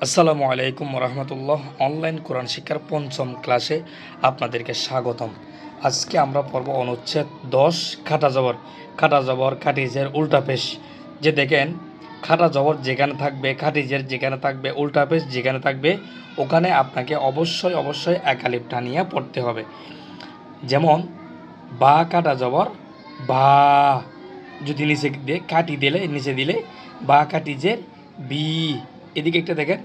আসসালামু আলাইকুম রহমতুল্লাহ। অনলাইন কোরআন শিক্ষার পঞ্চম ক্লাসে আপনাদেরকে স্বাগতম। আজকে আমরা পড়ব অনুচ্ছেদ দশ, খাটা জবর। খাটা জবর খাটিজের উল্টা পেশ। যে দেখেন, খাটা জবর যেখানে থাকবে, খাটিজের যেখানে থাকবে, উল্টা পেশ যেখানে থাকবে, ওখানে আপনাকে অবশ্যই অবশ্যই একালিপ টানিয়ে পড়তে হবে। যেমন, বা কাটা জবর, বা। যদি নিচে দিয়ে কাটি দিলে, নিচে দিলে, বা কাটিজের বি। এদিকে একটা দেখেন,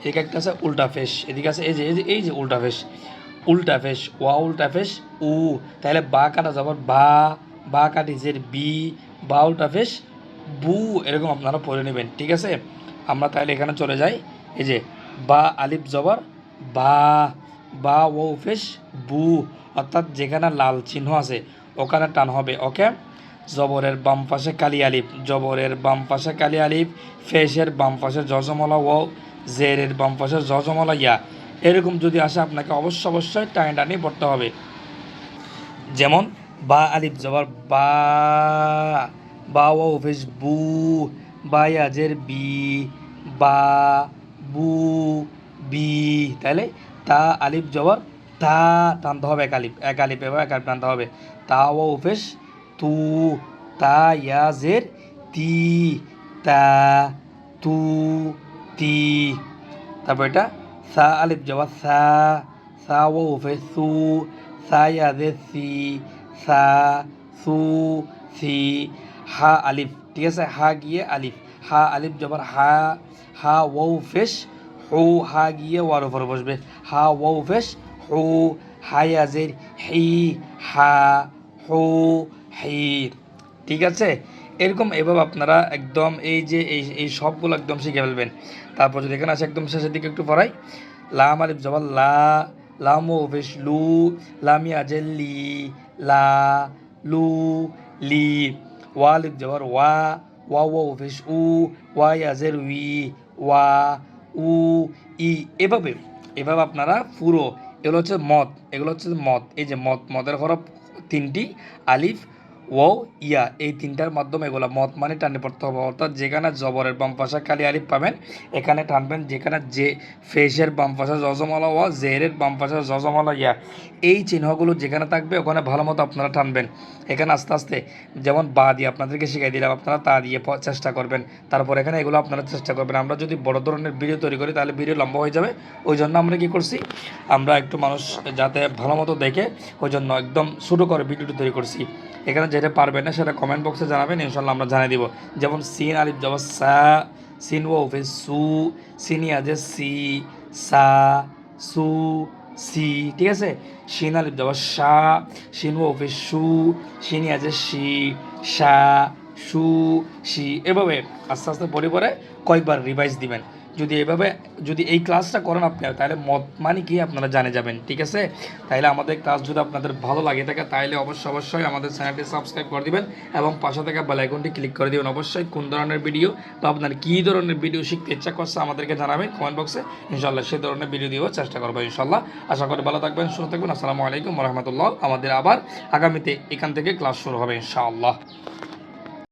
এদিকে একটা আছে উল্টা ফেস, এদিকে আছে এই যে এই যে এই যে উল্টা ফেস উল্টা ফেস, ওয়া উল্টা ফেস, উ, তাহলে বা কাটা যাবার, বা বা কাটিজের বি, বা উল্টা ফেস, বু, এরকম আপনারা পড়ে নেবেন, ঠিক আছে? আমরা তাহলে এখানে চলে যাই, এই যে বা আলিফ জবর, বা বা ও ফেস, বু, অর্থাৎ যেখানে লাল চিহ্ন আছে, ওখানে টান হবে, ওকে? জবরের বাম পাশে কালি আলিফ, জবরের বাম পাশে কালি আলিফ, ফেসের বাম পাশে জজমলা ও জেরের বাম পাশে জজমলা ইয়া। এরকম যদি আসে আপনাকে অবশ্য অবশ্যই টাইম টানি পড়তে হবে। যেমন, বা আলিফ জবর বা বা ও ফেস বু, বা ইয়াজের বি, বা বু, বি তাহলে তা আলিফ জবর তা টানতে হবে এক আলিফ এক আলিফ এবার এক আলিফ টানতে হবে। তা ও ফেস তু, তা ইয়াজের তি, তা, তু, তি। তারপর এটা সা, আলিফ জবা, সা সা ও ফে সু, সা ইয়াজের সি, সা, সু, সি, হা, আলিফ, ঠিক আছে? হা গিয়ে আলিফ, হা, আলিফ জবর হা হা ও ফেস হু, হা গিয়ে ওয়ার উপর বসবে। হা ও ফেস হু হায়াজের হি, হা, হু হি ঠিক আছে? এরকম এভাবে আপনারা একদম এই যে এই এই সবগুলো একদম শিখে ফেলবেন। তারপর যদি এখানে আসে একদম শেষের দিকে একটু পড়াই। লাম আলিফ জবাল লা, লাম ফেস, লু লামি আজের লি, লা, লু, লি, ওয়া আলিফ জবর, ওয়া ওয়া ও ফেস, উ, ওয়া ইয়াজের উই, ওয়া, উ, ই, এভাবে এভাবে আপনারা পুরো, এগুলো হচ্ছে মত, এগুলো হচ্ছে মত, এই যে মত, মদের হরফ তিনটি, আলিফ ও ইয়া, এই তিনটার মাধ্যমে এগুলো মত মানে টানে পড়তে হবে। অর্থাৎ যেখানে জবরের বাম পাশে কালি আলিফ পাবেন, এখানে টানবেন, যেখানে যে ফেসের বাম পাশে জজমালা ও জেরের বাম পাশে জজমালা, ইয়া। এই চিহ্নগুলো যেখানে থাকবে, ওখানে ভালো মতো আপনারা টানবেন। এখানে আস্তে আস্তে, যেমন বা দিয়ে আপনাদেরকে শিখাই দিলাম, আপনারা তা দিয়ে চেষ্টা করবেন। তারপর এখানে এগুলো আপনারা চেষ্টা করবেন। আমরা যদি বড় ধরনের ভিডিও তৈরি করি, তাহলে ভিডিও লম্বা হয়ে যাবে। ওই জন্য আমরা কি করছি, আমরা একটু মানুষ যাতে ভালো মতো দেখে, ওই জন্য একদম ছোটো করে ভিডিওটি তৈরি করছি। এখানে যেটা পারবেন না সেটা কমেন্ট বক্সে জানাবেন ইনশাল্লাহ আমরা জানিয়ে দিব। যেমন সিন আলিফ জব সা, সিন ও ফে সু, সিনি আছে সি, সা, সু, সি, ঠিক আছে? শিন আলিফ জব সা শিন ও ফে সু, সিনি আছে সি, সা, সু, সি, এভাবে আস্তে আস্তে পরে পরে কয়েকবার রিভাইজ দিবেন। যদি এভাবে, যদি এই ক্লাসটা করেন আপনি, তাহলে মত মানে কি আপনারা জানে যাবেন, ঠিক আছে? তাহলে আমাদের ক্লাস যদি আপনাদের ভালো লাগে থাকে, তাহলে অবশ্যই অবশ্যই আমাদের চ্যানেলটি সাবস্ক্রাইব করে দিবেন এবং পাশে থাকা বেল আইকনটি ক্লিক করে দিবেন। অবশ্যই কোন ধরনের ভিডিও বা আপনার কী ধরনের ভিডিও শিখতে ইচ্ছা করছে আমাদেরকে জানাবেন কমেন্ট বক্সে ইনশাল্লাহ সেই ধরনের ভিডিও দিয়েও চেষ্টা করব ইনশাল্লাহ আশা করি ভালো থাকবেন, সুস্থ থাকবেন। আসসালামু আলাইকুম রহমতুল্লাহ। আমাদের আবার আগামীতে এখান থেকে ক্লাস শুরু হবে, ইনশাআল্লাহ।